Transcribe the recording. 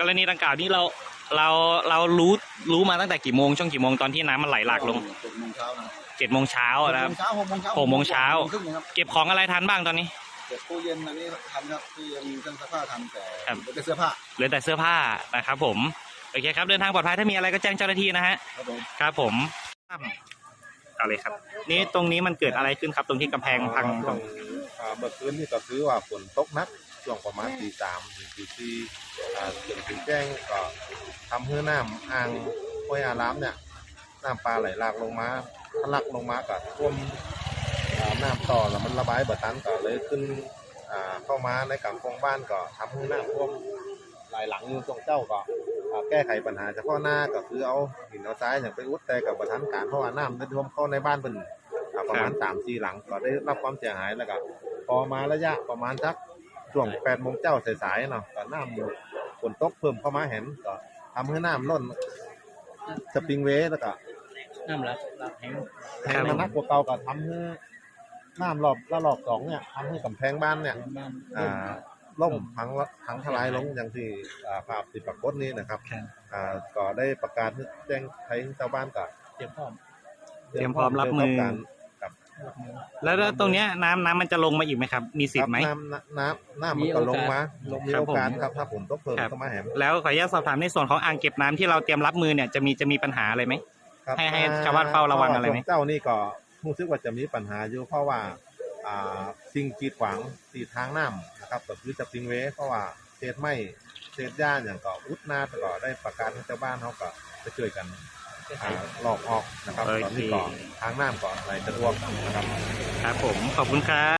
กรณีดังกล่าวนี้เราเราเรารู้รู้มาตั้งแต่กี่โมงช่วงกี่โมงตอนที่น้ำมันไหลหลากลงเจ็ดโมงเช้านะเจ็ดโมงเช้าอะนะครับเช้าหกโมงเช้าหกโมงเช้าหกโมงครึ่งนะครับเก็บของอะไรทันบ้างตอนนี้ เก็บตู้เย็นอันนี้ทันครับตู้เย็นเครื่องซักผ้าทันแต่ครับ เหลือแต่เสื้อผ้าเหลือแต่เสื้อผ้านะครับผมโอเคครับเดินทางปลอดภัยถ้ามีอะไรก็แจ้งเจ้าหน้าที่นะฮะครับผม ครับผมเอาเลยครับ นี่ตรงนี้มันเกิดอะไรขึ้นครับ ตรงที่กำแพงพังตช่รวงงอ่า เมื่อคืนนี่ก็คือว่าฝนตกหนักช่วงประมาณตีสามถึงตีสี่อ่าจนถึงแจ้งก็ทำให้น้ำอ่างห้วยอารามเนี่ยน้ำปลาไหลหลากลงมาทะลักลงมาก็ท่วมอ่าน้ำต่อแล้วมันระบายบ่ตันก็เลยขึ้นอ่าเข้ามาในกำปงบ้านก็ทำให้น้ำท่วมหลายหลังอยู่ตรงเจ้าก็อ่าแก้ไขปัญหาเฉพาะหน้าก็คือเอาหินเอาทรายอย่างไปอุดแต่กับประทันการเพราะว่าน้ำได้ท่วมเข้าในบ้านเป็นอ่าประมาณสามสี่หลังก็ได้รับความเสียหายแล้วก็ พอมาระยะประมาณสักช่วงแปดโมงเจ้าสายๆเนาะก็น้ำฝนตกเพิ่มเข้ามาเห็นก็ทำให้น้ำล้นสปริงเวย์แล้วก็น้ำรับรับแห้งแห้งมานักกว่าเก่าก็ทำให้น้ำรอบละรอบสองเนี่ยทำให้กำแพงบ้านเนี่ยอ่าล่มพังพังทลายลงอย่างที่อ่าภาพติดปรากฏนี้นะครับอ่าก็ได้ประกาศให้แจ้งให้ชาวบ้านก็เตรียมพร้อม เตรียมพร้อมรับมือ การ แล้วแล้วตรงเนี้ยน้ำน้ำมันจะลงมาอีกไหมครับ มีสิทธิ์ไหม ครับน้ำน้ำน้ำน้ำมันก็ลงมาลงมีครับโอกาสผมครับถ้าผมต้องเพิ่มครับ เข้ามาแหมแล้วขออนุญาตสอบถามในส่วนของอ่างเก็บน้ำที่เราเตรียมรับมือเนี่ยจะมีจะมีปัญหาอะไรไหม ครับให้ให้ชาวบ้านเฝ้าระวังอะไรไหมช่วเจ้านี่ก็รู้สึกว่าจะมีปัญหาอยู่เพราะว่าอ่าสิ่งกีดขวางตีทางน้ำนะครับก็คือจะปิงเวเพราะว่าเศษไม้เศษหญ้าอย่างก็อุดหน้าตลอดได้ประกาศให้ชาวบ้านเขาก็จะช่วยกันอ่า หลอกออกนะครับโอเคตอนนี้ก็ทางน้ำก็ไหลสะดวมนะครับ ครับผมขอบคุณครับ